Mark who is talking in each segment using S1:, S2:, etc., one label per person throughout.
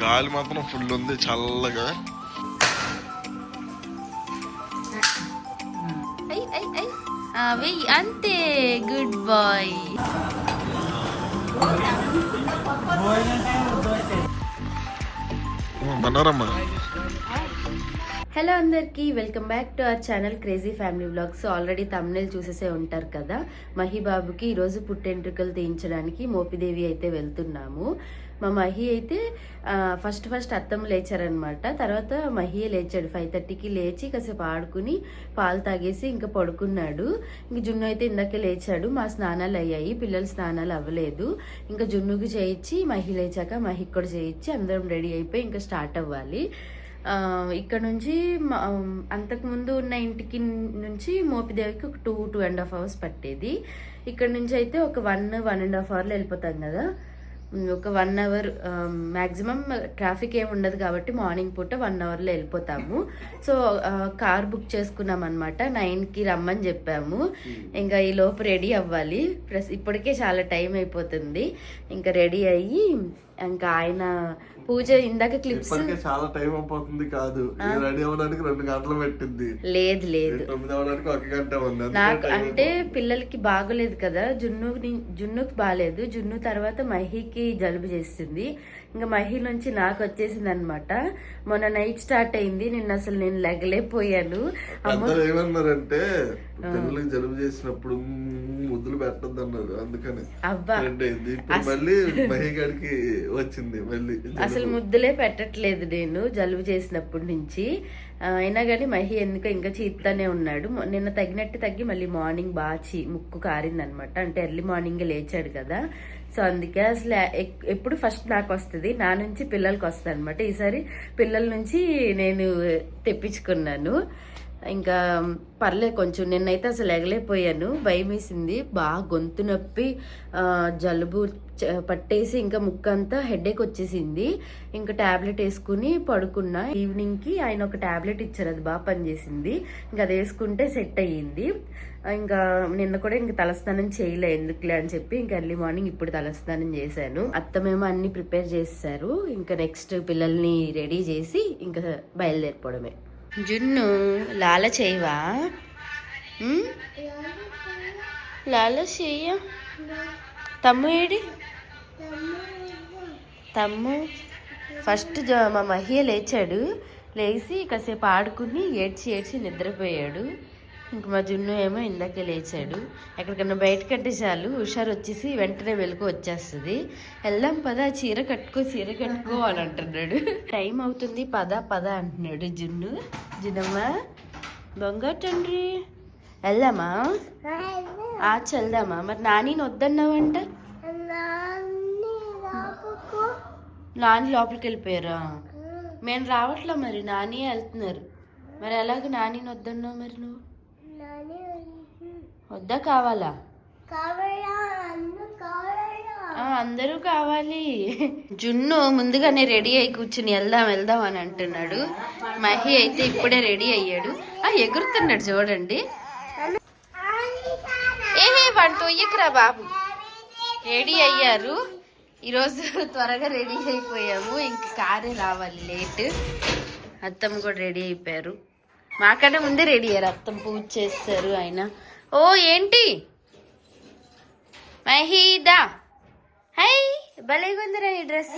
S1: గాలి మాత్రం ఫుల్ ఉంది చల్లగా.
S2: వెయ్యి. అంతే గుడ్ బాయ్
S1: బన్నారమ్మా
S2: హలో అందరికీ welcome back to our channel crazy family vlogs. Already తమిళ చూసేసే ఉంటారు కదా. మహిబాబుకి ఈరోజు పుట్టెంట్రుకలు తీయించడానికి మోపిదేవి అయితే వెళ్తున్నాము. మా మహి అయితే ఫస్ట్ ఫస్ట్ అత్తం లేచారనమాట. తర్వాత మహి లేచాడు. ఫైవ్ థర్టీకి లేచి కాసేపు ఆడుకుని పాలు తాగేసి ఇంకా పడుకున్నాడు. ఇంక జున్ను అయితే ఇందాకే లేచాడు. మా స్నానాలు అయ్యాయి. పిల్లల స్నానాలు అవ్వలేదు. ఇంకా జున్నుకి చేయించి మహి లేచాక మహికి కూడా చేయించి అందరం రెడీ అయిపోయి ఇంకా స్టార్ట్ అవ్వాలి. ఇక్కడ నుంచి మ- అంతకుముందు ఉన్న ఇంటికి నుంచి మోపిదేవికి ఒక two two and half hours పట్టేది. ఇక్కడ నుంచి అయితే ఒక వన్ వన్ అండ్ హాఫ్ అవర్లో వెళ్ళిపోతాం కదా. ఒక వన్ అవర్ మ్యాక్సిమం ట్రాఫిక్ ఏమి ఉండదు కాబట్టి మార్నింగ్ పూట వన్ అవర్లో వెళ్ళిపోతాము. సో కార్ బుక్ చేసుకున్నాం అనమాట నైన్కి రమ్మని చెప్పాము. ఇంకా ఈ లోపు రెడీ అవ్వాలి. ప్లస్ ఇప్పటికే చాలా టైం అయిపోతుంది. ఇంకా రెడీ అయ్యి ఇంకా ఆయన పూజ ఇందాక క్లిప్స్
S1: చాలా టైం అయిపోతుంది కాదు. రెడీ అవ్వడానికి రెండు గంటలు పెట్టింది.
S2: లేదు లేదు.
S1: తొమ్మిది అవ్వడానికి ఒక గంట ఉంది.
S2: నాకు అంటే పిల్లలకి బాగోలేదు కదా. జున్ను జున్నుకి బాగాలేదు జున్ను తర్వాత మహికి జలుబు చేస్తుంది. ఇంకా మహి నుంచి నాకు వచ్చేసింది అనమాట మొన్న నైట్ స్టార్ట్ అయింది. నిన్న అసలు నేను లెగలేకపోయాను.
S1: ఏమన్నారంటే పిల్లలకి జలుబు చేసినప్పుడు ముద్దులు పెట్టద్దు అన్నారు అందుకని.
S2: అబ్బా.
S1: మళ్ళీ మహిగాడికి వచ్చింది మళ్ళీ
S2: అసలు ముద్దులే పెట్టట్లేదు నేను జలుబు చేసినప్పటి నుంచి. అయినా కానీ మహి ఎందుకో ఇంకా చీపుతానే ఉన్నాడు. నిన్న తగినట్టు తగ్గి మళ్ళీ మార్నింగ్ బాగా చీ ముక్కు కారిందనమాట. అంటే ఎర్లీ మార్నింగ్ లేచాడు కదా. సో అందుకే అసలు ఎక్- ఎప్పుడు ఫస్ట్ నాకు వస్తుంది నా నుంచి పిల్లలకి వస్తుంది అనమాట ఈసారి పిల్లల నుంచి నేను తెప్పించుకున్నాను. ఇంకా పర్లే కొంచెం నిన్నైతే అసలు ఎగలేకపోయాను. భయం వేసింది బాగా గొంతు నొప్పి జలుబు చ- పట్టేసి ఇంకా ముక్కంతా హెడేక్ వచ్చేసింది. ఇంకా ట్యాబ్లెట్ వేసుకుని పడుకున్నా. ఈవినింగ్కి ఆయన ఒక టాబ్లెట్ ఇచ్చారు. అది బాగా పనిచేసింది. ఇంకా అది వేసుకుంటే సెట్ అయ్యింది. ఇంకా నిన్న కూడా ఇంకా తలస్నానం చేయలే. ఎందుకులే అని చెప్పి ఇంకా ఎర్లీ మార్నింగ్ ఇప్పుడు తలస్నానం చేశాను. అత్తమేమో అన్ని ప్రిపేర్ చేస్తారు ఇంకా నెక్స్ట్ పిల్లల్ని రెడీ చేసి ఇంకా బయలుదేరిపోవడమే. జున్ను లాల చేయవా? లాల చెయ్య తమ్ము ఏడి? తమ్ము. ఫస్ట్ జ- మా మహియ లేచాడు. లేచి కాసేపు ఆడుకుని ఏడ్చి ఏడ్చి నిద్రపోయాడు. ఇంక మా జున్ను ఏమో ఇందాకే లేచాడు. ఎక్కడికన్నా బయటకంటే చాలు. హుషారు వచ్చేసి వెంటనే వెలుకు వచ్చేస్తుంది. వెళ్దాం పద చీర కట్టుకో చీర కట్టుకో అని అంటున్నాడు. టైం అవుతుంది పద పద అంటున్నాడు జున్ను. జున్నమ్మ దొంగ తండ్రి. వెళ్దామా? ఆచి వెళ్దామా మరి నాని వద్దన్నావంట? నాని లోపలికి వెళ్ళిపోయారా? మేము రావట్లే మరి? నాని వెళ్తున్నారు. మరి ఎలాగ నాని వద్దన్నావు మరి నువ్వు? వద్దా కావాలా? అందరూ కావాలి. జున్ను ముందుగానే రెడీ అయి కూర్చుని వెళ్దాం వెళ్దాం అని అంటున్నాడు. మహి అయితే ఇప్పుడే రెడీ అయ్యాడు. ఆ ఎగురుతున్నాడు చూడండి. ఏహే వాడు తొయ్యకురా బాబు. రెడీ అయ్యారు. ఈరోజు త్వరగా రెడీ అయిపోయాము. ఇంక కారే రావాలి లేట్. అత్తమ్మ కూడా రెడీ అయిపోయారు. మాకన్నా ముందే రెడీ అయ్యారు. అత్తమ్మ పూజ చేస్తారు ఆయన. ఓ ఏంటి? మహీదా. హై భలే కొందరా ఈ డ్రెస్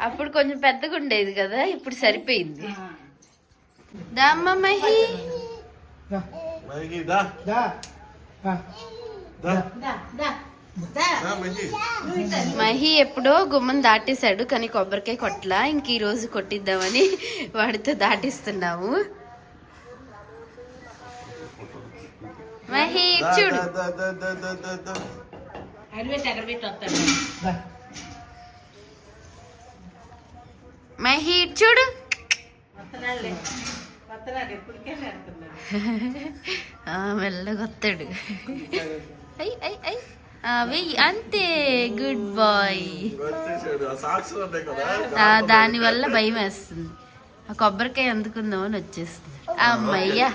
S2: అప్పుడు కొంచెం పెద్దగా ఉండేది కదా ఇప్పుడు సరిపోయింది. దామ్మ మహి.
S1: మహి, దా. దా. దా, మహి.
S2: మహి ఎప్పుడో గుమ్మం దాటేశాడు కానీ కొబ్బరికాయ కొట్ల. ఇంక ఈ రోజు కొట్టిద్దామని వాడితో దాటిస్తున్నాము. మహి చూడు. మహి చూడు ఆ, మెల్లగా వస్తాడు. ఐ ఐ ఐ ఆ, వెయ్యి అంతే. గుడ్ బాయ్
S1: వచ్చేసాడు. ఆ సాక్స్ ఉన్నాయి కదా.
S2: దాని వల్ల భయం వేస్తుంది. ఆ కొబ్బరికాయ అందుకుందాం అని వచ్చేస్తుంది అమ్మయ్యా.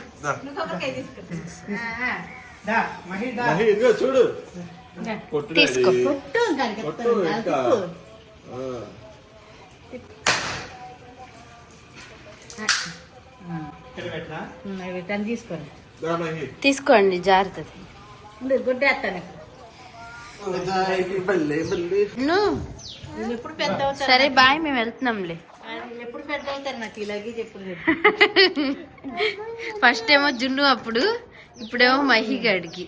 S1: చూడు.
S2: తీసుకో.
S3: తీసుకోండి
S1: దా మహి.
S2: తీసుకోండి జాగ్రత్త సరే బాయ్ మేము వెళ్తున్నాంలే.
S3: నేను ఎప్పుడు పెద్ద అవుతాను నాకు ఇలాగే చెప్పుడు
S2: ఫస్ట్ ఏమో జున్ను అప్పుడు ఇప్పుడేమో మహి గడికి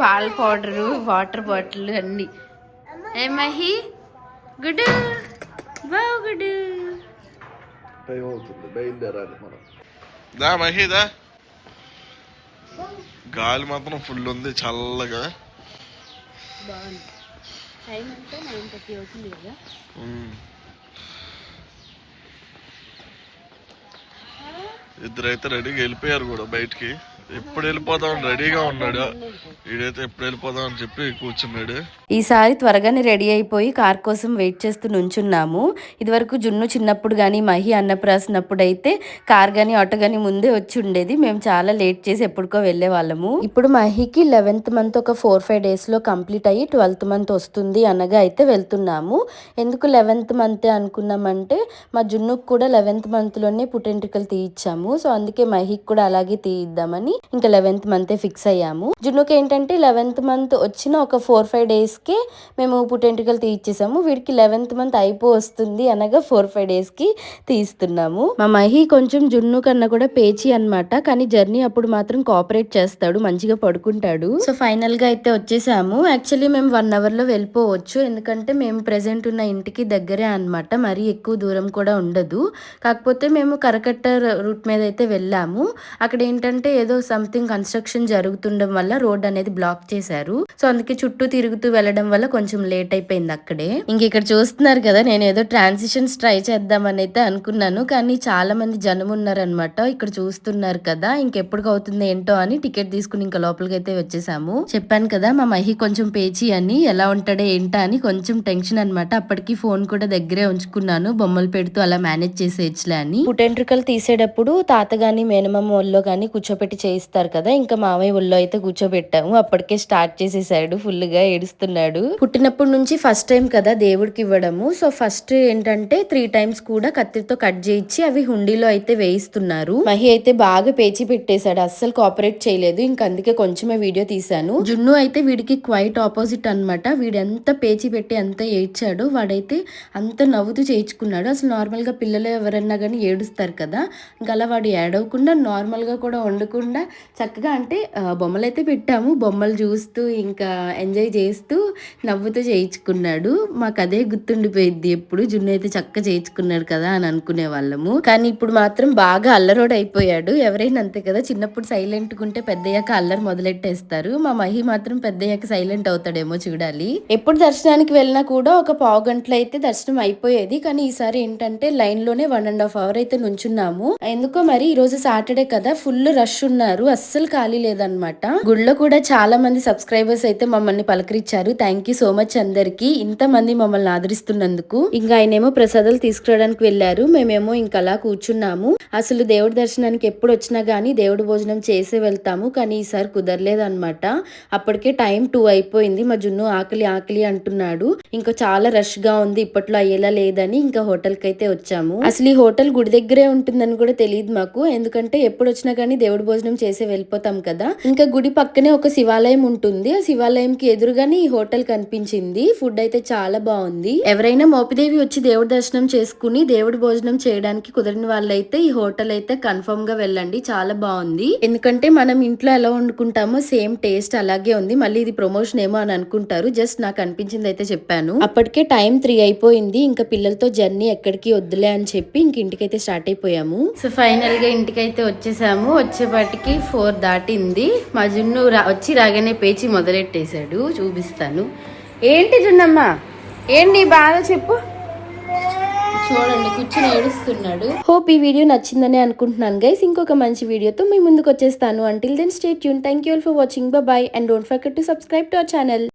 S2: పాల పౌడరు వాటర్ బాటిల్ అన్ని. ఏ మహి? గుడ్ బావు గుడ్
S1: టైం అవుతుంది బయలుదేరాలి మనం. దా మహి దా. గాలి మాత్రం ఫుల్ ఉంది చల్లగా.
S2: బాగుంది. టైం అంటే నైన్ థర్టీ అవుతుంది కదా.
S1: ఇద్దరైతే రెడీగా వెళ్ళిపోయారు కూడా బయటికి. ఎప్పుడు వెళ్ళిపోదాం రెడీగా ఉన్నాడు. ఈడైతే ఎప్పుడు వెళ్ళిపోదాం అని చెప్పి కూర్చున్నాడు.
S2: ఈసారి త్వరగానే రెడీ అయిపోయి కార్ కోసం వెయిట్ చేస్తూ నుంచున్నాము. ఇదివరకు జున్ను చిన్నప్పుడు కానీ మహి అన్నప్రాసినప్పుడు అయితే కార్ కానీ ఆటో కానీ ముందే వచ్చి ఉండేది. మేము చాలా లేట్ చేసి ఎప్పటికో వెళ్ళే వాళ్ళము. ఇప్పుడు మహికి లెవెన్త్ మంత్ ఒక ఫోర్ ఫైవ్ డేస్లో కంప్లీట్ అయ్యి ట్వెల్త్ మంత్ వస్తుంది అనగా అయితే వెళ్తున్నాము. ఎందుకు లెవెన్త్ మంత్ అనుకున్నామంటే మా జున్నుకు కూడా లెవెన్త్ మంత్లోనే పుట్టెంట్రికలు తీయించాము సో అందుకే మహికి కూడా అలాగే తీయిద్దామని ఇంకా లెవెన్త్ మంతే ఫిక్స్ అయ్యాము. జున్నుకి ఏంటంటే లెవెన్త్ మంత్ వచ్చిన ఒక ఫోర్ ఫైవ్ డేస్కి మేము పుట్టెంట్రికలు తీయించేసాము వీడికి లెవెన్త్ మంత్ అయిపో వస్తుంది అనగా ఫోర్ ఫైవ్ డేస్కి తీస్తున్నాము. మా మహి కొంచెం జున్ను కన్నా కూడా పేచి అన్నమాట కానీ జర్నీ అప్పుడు మాత్రం కోఆపరేట్ చేస్తాడు మంచిగా పడుకుంటాడు. సో ఫైనల్గా అయితే వచ్చేసాము. యాక్చువల్లీ మేము వన్ అవర్లో వెళ్ళిపోవచ్చు ఎందుకంటే మేము ప్రెసెంట్ ఉన్న ఇంటికి దగ్గరే అన్నమాట మరీ ఎక్కువ దూరం కూడా ఉండదు. కాకపోతే మేము కరకట్ట రూట్ మీద అయితే వెళ్ళాము. అక్కడ ఏంటంటే ఏదో సంథింగ్ కన్స్ట్రక్షన్ జరుగుతుండడం వల్ల రోడ్ అనేది బ్లాక్ చేశారు. సో అందుకే చుట్టూ తిరుగుతూ వెళ్ళడం వల్ల కొంచెం లేట్ అయిపోయింది అక్కడే. ఇంక ఇక్కడ చూస్తున్నారు కదా నేను ఏదో ట్రాన్సిషన్స్ ట్రై చేద్దామని అయితే అనుకున్నాను. కానీ చాలా మంది జనం ఉన్నారనమాట ఇక్కడ చూస్తున్నారు కదా ఇంకెప్పుడు అవుతుంది ఏంటో అని టికెట్ తీసుకుని ఇంకా లోపలికి అయితే వచ్చేసాము. చెప్పాను కదా మా మహి కొంచెం పేచి అని ఎలా ఉంటాడో ఏంటా అని కొంచెం టెన్షన్ అన్నమాట. అప్పటికి ఫోన్ కూడా దగ్గరే ఉంచుకున్నాను బొమ్మలు పెడుతూ అలా మేనేజ్ చేసేయచ్చులే అని. పుట్టెంట్రుకలు తీసేటప్పుడు తాత గాని మేనమామ వాళ్ళు గాని కూర్చోపెట్టి చేయిస్తారు కదా ఇంకా మామయ్య ఒళ్ళో అయితే కూర్చోబెట్టాము. అప్పటికే స్టార్ట్ చేసేసాడు ఫుల్గా ఏడుస్తున్నాడు. పుట్టినప్పటి నుంచి ఫస్ట్ టైం కదా దేవుడికి ఇవ్వడము. సో ఫస్ట్ ఏంటంటే త్రీ టైమ్స్ కూడా కత్తితో కట్ చేయించి అవి హుండీలో అయితే వేయిస్తున్నారు. మహి అయితే బాగా పేచి పెట్టేశాడు అస్సలు కోఆపరేట్ చేయలేదు. ఇంకా అందుకే కొంచెమే వీడియో తీశాను. జున్ను అయితే వీడికి క్వైట్ ఆపోజిట్ అన్నమాట. వీడు ఎంత పేచి పెట్టి ఎంత ఏడ్చాడో వాడైతే అంత నవ్వుతూ చేయించుకున్నాడు. అసలు నార్మల్గా పిల్లలు ఎవరన్నా కానీ ఏడుస్తారు కదా ఇంకా అలా వాడు ఏడవకుండా నార్మల్గా కూడా వండకుండా చక్కగా అంటే బొమ్మలు అయితే పెట్టాము. బొమ్మలు చూస్తూ ఇంకా ఎంజాయ్ చేస్తూ నవ్వుతూ చేయించుకున్నాడు. మాకు అదే గుర్తుండిపోయింది ఎప్పుడు. జున్ను అయితే చక్క చేయించుకున్నాడు కదా అని అనుకునే వాళ్ళము. కానీ ఇప్పుడు మాత్రం బాగా అల్లరోడ్ అయిపోయాడు ఎవరైనా అంతే కదా చిన్నప్పుడు సైలెంట్ ఉంటే పెద్దయ్యాక అల్లరి మొదలెట్టేస్తారు. మా మహి మాత్రం పెద్దయ్యాక సైలెంట్ అవుతాడేమో చూడాలి. ఎప్పుడు దర్శనానికి వెళ్ళినా కూడా ఒక పావు గంటలు అయితే దర్శనం అయిపోయేది. కానీ ఈసారి ఏంటంటే లైన్లోనే వన్ అండ్ హాఫ్ అవర్ అయితే నుంచున్నాము. ఎందుకో మరి ఈ రోజు సాటర్డే కదా ఫుల్ రష్ ఉన్నారు అస్సలు ఖాళీ లేదనమాట గుడిలో కూడా చాలా మంది సబ్స్క్రైబర్స్ అయితే మమ్మల్ని పలకరించారు. థ్యాంక్ యూ సో మచ్ అందరికి. ఇంత మంది మమ్మల్ని ఆదరిస్తున్నందుకు. ఇంకా ఆయనేమో ప్రసాదాలు తీసుకురావడానికి వెళ్ళారు. మేమేమో ఇంకా అలా కూర్చున్నాము. అసలు దేవుడి దర్శనానికి ఎప్పుడు వచ్చినా గానీ దేవుడి భోజనం చేసే వెళ్తాము. కానీ ఈసారి కుదరలేదన్నమాట. అప్పటికే టైం టూ అయిపోయింది. మా జున్ను ఆకలి ఆకలి అంటున్నాడు. ఇంకా చాలా రష్గా ఉంది. ఇప్పట్లో అయ్యేలా లేదని ఇంకా హోటల్కి అయితే వచ్చాము. అసలు ఈ హోటల్ గుడి దగ్గరే ఉంటుందని కూడా తెలియదు మాకు. ఎందుకంటే ఎప్పుడు వచ్చినా కానీ దేవుడి భోజనం చేసే వెళ్ళిపోతాం కదా. ఇంకా గుడి పక్కనే ఒక శివాలయం ఉంటుంది. ఆ శివాలయంకి ఎదురుగానే ఈ హోటల్ కనిపించింది. ఫుడ్ అయితే చాలా బాగుంది. ఎవరైనా మోపిదేవి వచ్చి దేవుడి దర్శనం చేసుకుని దేవుడి భోజనం చేయడానికి కుదిరిన వాళ్ళైతే ఈ హోటల్ అయితే కన్ఫర్మ్గా వెళ్ళండి. చాలా బాగుంది. ఎందుకంటే మనం ఇంట్లో ఎలా వండుకుంటామో సేమ్ టేస్ట్ అలాగే ఉంది. మళ్ళీ ఇది ప్రమోషన్ ఏమో అని అనుకుంటారు. జస్ట్ నాకు అనిపించింది అయితే చెప్పాను. అప్పటికే టైం త్రీ అయిపోయింది. ఇంకా పిల్లలతో జర్నీ ఎక్కడికి వద్దులే అని చెప్పి ఇంక ఇంటికైతే స్టార్ట్ అయిపోయాము. సో ఫైనల్గా ఇంటికైతే వచ్చేసాము. వచ్చేపాటికి ఫోర్ దాటింది. మా జున్ను రా- వచ్చి రాగానే పేచి మొదలెట్టేశాడు. చూపిస్తాను. ఏంటి జున్నమ్మ? ఏంటి నీ బాధ చెప్పు. చూడండి కూర్చొని ఏడుస్తున్నాడు. హోప్ ఈ వీడియో నచ్చిందని అనుకుంటున్నాను గైస్ ఇంకొక మంచి వీడియోతో మీ ముందుకు వచ్చేస్తాను. Until then stay tune thank you all for watching bye and don't forget to subscribe to our channel